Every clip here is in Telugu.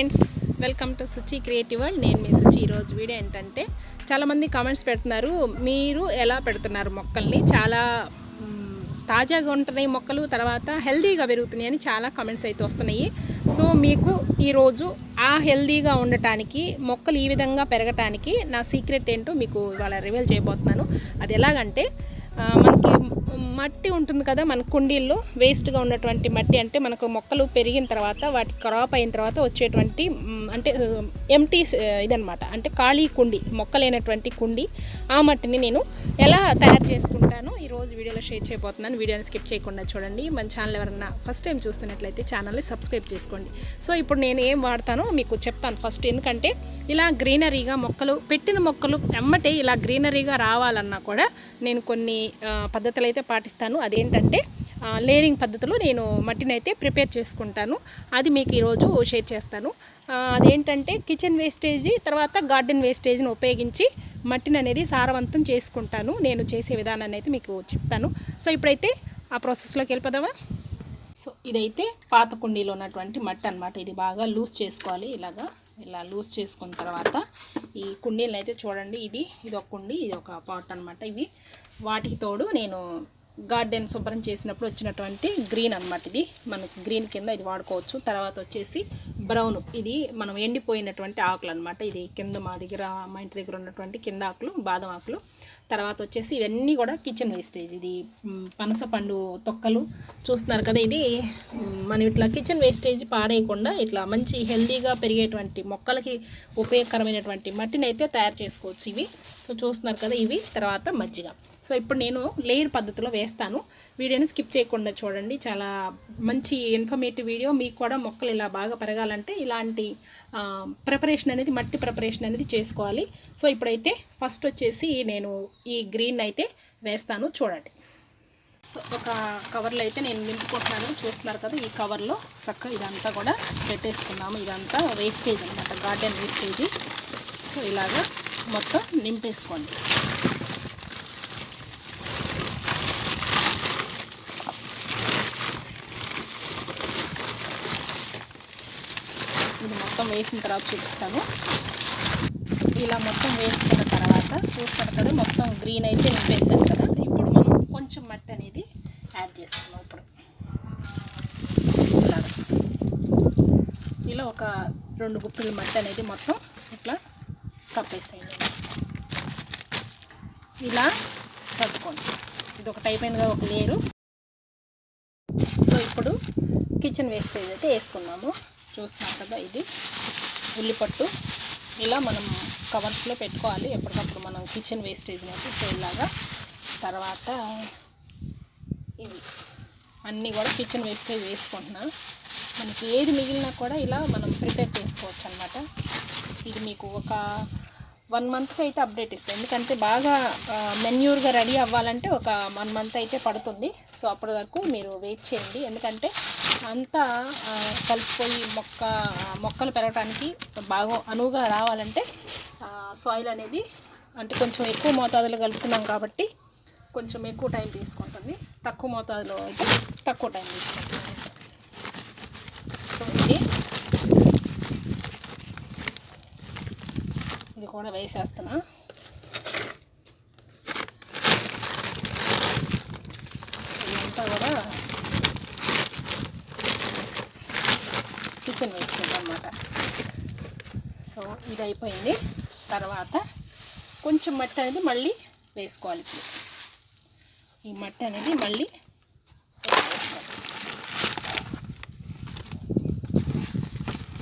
Friends welcome to Suchi creative world. నేను మీ సుచి. ఈరోజు వీడియో ఏంటంటే చాలామంది కామెంట్స్ పెడుతున్నారు మీరు ఎలా పెడుతున్నారు మొక్కల్ని? చాలా తాజాగా ఉంటున్నాయి మొక్కలు తర్వాత హెల్దీగా పెరుగుతున్నాయి అని చాలా కామెంట్స్ అయితే వస్తున్నాయి. సో మీకు ఈరోజు ఆ హెల్దీగా ఉండటానికి మొక్కలు ఈ విధంగా పెరగటానికి నా సీక్రెట్ ఏంటో మీకు ఇవాళ రివీల్ చేయబోతున్నాను. అది ఎలాగంటే మనకి మట్టి ఉంటుంది కదా మన కుండీల్లో వేస్ట్గా ఉన్నటువంటి మట్టి అంటే మనకు మొక్కలు పెరిగిన తర్వాత వాటి క్రాప్ అయిన తర్వాత వచ్చేటువంటి అంటే ఎంటీ ఇదనమాట అంటే ఖాళీ కుండి మొక్కలైనటువంటి కుండి. ఆ మట్టిని నేను ఎలా తయారు చేసుకుంటానో ఈరోజు వీడియోలో షేర్ చేయబోతున్నాను. వీడియోని స్కిప్ చేయకుండా చూడండి. మన ఛానల్ ఎవరన్నా ఫస్ట్ టైం చూస్తున్నట్లయితే ఛానల్ని సబ్స్క్రైబ్ చేసుకోండి. సో ఇప్పుడు నేను ఏం వాడతానో మీకు చెప్తాను ఫస్ట్ ఎందుకంటే ఇలా గ్రీనరీగా మొక్కలు పెట్టిన మొక్కలు ఎమ్మటే ఇలా గ్రీనరీగా రావాలన్నా కూడా నేను కొన్ని ఆ, పద్ధతులు అయితే పాటిస్తాను. అదేంటంటే ఆ, లేయరింగ్ పద్ధతిలో నేను మట్టిని అయితే ప్రిపేర్ చేసుకుంటాను. అది మీకు ఈరోజు షేర్ చేస్తాను. అదేంటంటే కిచెన్ వేస్టేజీ తర్వాత గార్డెన్ వేస్టేజ్ని ఉపయోగించి మట్టిని అనేది సారవంతం చేసుకుంటాను. నేను చేసే విధానాన్ని అయితే మీకు చెప్తాను. సో ఇప్పుడైతే ఆ ప్రాసెస్లోకి వెళ్ళిపోదామా? సో ఇదైతే పాత కుండీలో ఉన్నటువంటి మట్టి అనమాట ఇది బాగా లూజ్ చేసుకోవాలి. ఇలాగా ఇలా లూజ్ చేసుకున్న తర్వాత ఈ కుండీలను అయితే చూడండి. ఇది ఇది ఒక కుండీ ఇది ఒక పాట్ అనమాట ఇవి. వాటికి తోడు నేను గార్డెన్ శుభ్రం చేసినప్పుడు వచ్చినటువంటి గ్రీన్ అనమాట ఇది. మనకి గ్రీన్ కింద ఇది వాడుకోవచ్చు. తర్వాత వచ్చేసి బ్రౌన్. ఇది మనం ఎండిపోయినటువంటి ఆకులు అనమాట ఇది కింద మా దగ్గర మా ఇంటి దగ్గర ఉన్నటువంటి కింద ఆకులు బాదం ఆకులు. తర్వాత వచ్చేసి ఇవన్నీ కూడా కిచెన్ వేస్టేజ్ ఇది పనస పండు తొక్కలు. చూస్తున్నారు కదా ఇది? మనం ఇట్లా కిచెన్ వేస్టేజ్ పాడేయకుండా ఇట్లా మంచి హెల్తీగా పెరిగేటువంటి మొక్కలకి ఉపయోగకరమైనటువంటి మట్టిని అయితే తయారు చేసుకోవచ్చు ఇవి. సో చూస్తున్నారు కదా ఇవి తర్వాత మజ్జిగ. సో ఇప్పుడు నేను లేయర్ పద్ధతిలో వేస్తాను. వీడియోని స్కిప్ చేయకుండా చూడండి. చాలా మంచి ఇన్ఫర్మేటివ్ వీడియో మీకు కూడా మొక్కలు ఇలా బాగా పెరగాలంటే ఇలాంటి ప్రిపరేషన్ అనేది మట్టి ప్రిపరేషన్ అనేది చేసుకోవాలి. సో ఇప్పుడైతే ఫస్ట్ వచ్చేసి నేను ఈ గ్రీన్ అయితే వేస్తాను చూడండి. సో ఒక కవర్లో అయితే నేను నింపుకుంటున్నాను. చూస్తున్నారు కదా ఈ కవర్లో చక్కగా ఇదంతా కూడా పెట్టేసుకున్నాము ఇదంతా వేస్టేజ్ అనమాట గార్డెన్ వేస్టేజ్ సో ఇలాగా మొత్తం నింపేసుకోండి. ఇది మొత్తం వేసిన తర్వాత చూపిస్తాను. ఇలా మొత్తం వేసుకున్న తర్వాత చూస్తారు కదా మొత్తం గ్రీన్ అయితే నింపేసాను కదా. ఇప్పుడు మనం కొంచెం మట్టి అనేది యాడ్ చేసుకున్నాం ఇప్పుడు. ఇలా ఒక రెండు గుప్పిల మట్టి అనేది మొత్తం ఇట్లా కప్పేసేయండి. ఇలా సర్దుకోండి. ఇది ఒక టైప్ అయినగా ఒక లేరు సో ఇప్పుడు కిచెన్ వేస్టేజ్ అయితే వేసుకున్నాము చూస్తున్నాం కదా ఇది. ఉల్లిపట్టు. ఇలా మనం కవర్స్లో పెట్టుకోవాలి. ఎప్పటికప్పుడు మనం కిచెన్ వేస్టేజ్ని అయితే సో ఇలాగా తర్వాత ఇవి. అన్నీ కూడా కిచెన్ వేస్టేజ్ వేసుకుంటున్నా. మనకి ఏది మిగిలినా కూడా ఇలా మనం ప్రిపేర్ చేసుకోవచ్చు అనమాట ఇది మీకు ఒక వన్ మంత్కి అయితే అప్డేట్ ఇస్తాయి ఎందుకంటే బాగా మెన్యూర్గా రెడీ అవ్వాలంటే ఒక వన్ మంత్ అయితే పడుతుంది. సో అప్పటి వరకు మీరు వెయిట్ చేయండి. ఎందుకంటే అంతా కలిసిపోయి మొక్క మొక్కలు పెరగడానికి బాగా అనువుగా రావాలంటే సాయిల్ అనేది అంటే కొంచెం ఎక్కువ మోతాదులో కలుపుతున్నాం కాబట్టి కొంచెం ఎక్కువ టైం తీసుకుంటుంది. తక్కువ మోతాదులో అయితే తక్కువ టైం తీసుకుంటుంది సో ఇది ఇది కూడా వేసేస్తున్నా. ఇదంతా కూడా కిచెన్ వేసుకుంటాం అనమాట సో ఇది అయిపోయింది. తర్వాత కొంచెం మట్టి అనేది మళ్ళీ వేసుకోవాలి ఈ మట్టి అనేది మళ్ళీ వేసుకోవాలి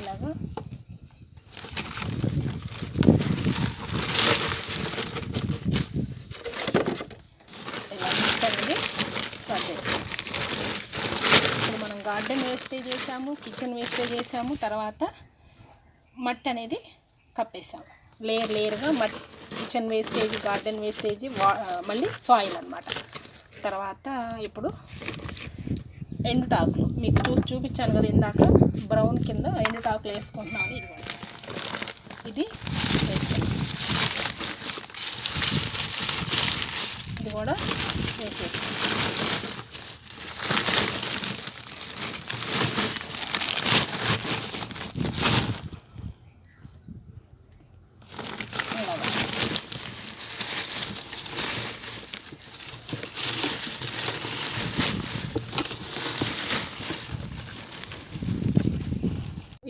ఇలాగా ఇలా మట్టి అనేది సర్దేస్తాం ఇప్పుడు మనం గార్డెన్ వేస్టేజ్ చేసాము కిచెన్ వేస్టేజ్ చేసాము తర్వాత మట్టి అనేది కప్పేసాము లేయర్ లేయర్గా మట్టి కిచెన్ వేస్టేజ్ గార్డెన్ వేస్టేజ్ వా మళ్ళీ సాయిల్ అనమాట తర్వాత ఇప్పుడు ఎండుటాకులు మీకు చూసి చూపించాను కదా ఇందాక బ్రౌన్ కింద ఎండుటాకులు వేసుకుంటున్నాను ఇది ఇది వేస్తాను. ఇది కూడా వేసేస్తాను.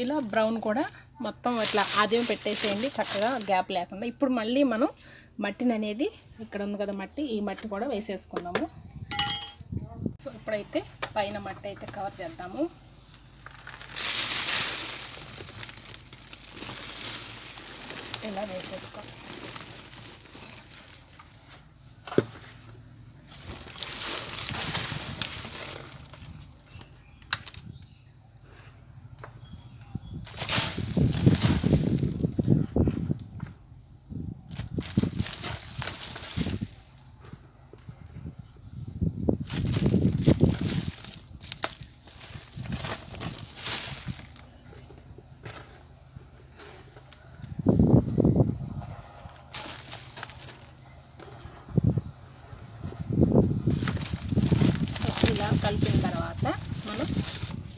ఇలా బ్రౌన్ కూడా మొత్తం ఇట్లా ఆద్యం పెట్టేసేయండి చక్కగా గ్యాప్ లేకుండా. ఇప్పుడు మళ్ళీ మనం మట్టిని అనేది ఇక్కడ ఉంది కదా మట్టి ఈ మట్టి కూడా వేసేసుకుందాము. సో ఇప్పుడైతే పైన మట్టి అయితే కవర్ చేద్దాము. ఇలా వేసేసుకో ఇలా కలిపిన తర్వాత మనం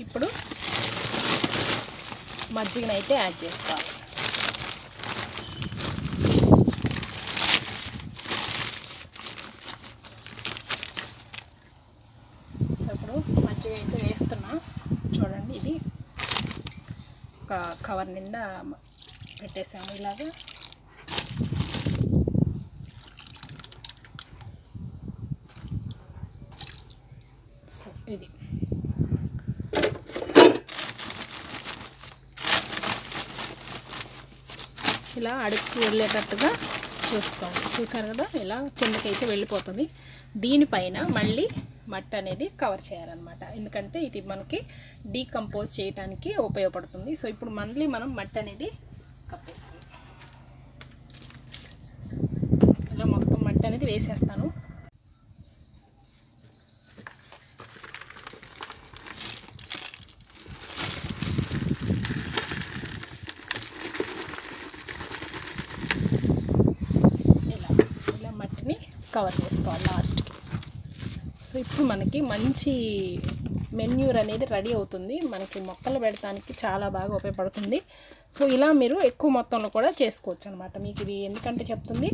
ఇప్పుడు మజ్జిగనైతే యాడ్ చేసుకోవాలి. సో ఇప్పుడు మజ్జిగ అయితే వేస్తున్నా. చూడండి ఇది ఒక కవర్ నిండా పెట్టేసాము ఇలాగా. సో ఇది. ఇలా అడుక్కి వెళ్ళేటట్టుగా చూసుకోండి చూసారు కదా? ఇలా కిందకైతే వెళ్ళిపోతుంది. దీనిపైన మళ్ళీ మట్టి అనేది కవర్ చేయాలన్నమాట. ఎందుకంటే ఇది మనకి డీకంపోజ్ చేయడానికి ఉపయోగపడుతుంది. సో ఇప్పుడు మళ్ళీ మనం మట్టి అనేది కప్పేసుకుందాం. ఇలా మొత్తం మట్టి అనేది వేసేస్తాను ఇలా ఇలా మట్టిని కవర్ చేసుకోవాలి లాస్ట్కి సో ఇప్పుడు మనకి మంచి మెన్యూర్ అనేది రెడీ అవుతుంది. మనకి మొక్కలు పెడటానికి చాలా బాగా ఉపయోగపడుతుంది. సో ఇలా మీరు ఎక్కువ మొత్తంలో కూడా చేసుకోవచ్చు అనమాట మీకు ఇది ఎందుకంటే చెప్తుంది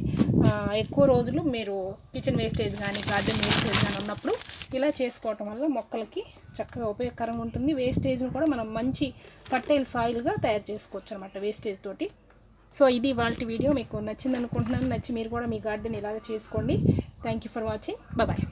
ఎక్కువ రోజులు మీరు కిచెన్ వేస్టేజ్ కానీ గార్డెన్ వేస్టేజ్ కానీ ఉన్నప్పుడు ఇలా చేసుకోవటం వల్ల మొక్కలకి చక్కగా ఉపయోగకరంగా ఉంటుంది. వేస్టేజ్ని కూడా మనం మంచి ఫర్టైల్ సాయిల్గా తయారు చేసుకోవచ్చు అనమాట వేస్టేజ్ తోటి. సో ఇది వాళ్ళ వీడియో. మీకు నచ్చింది అనుకుంటున్నాను నచ్చి మీరు కూడా మీ గార్డెన్ ఇలాగ చేసుకోండి. Thank you for watching bye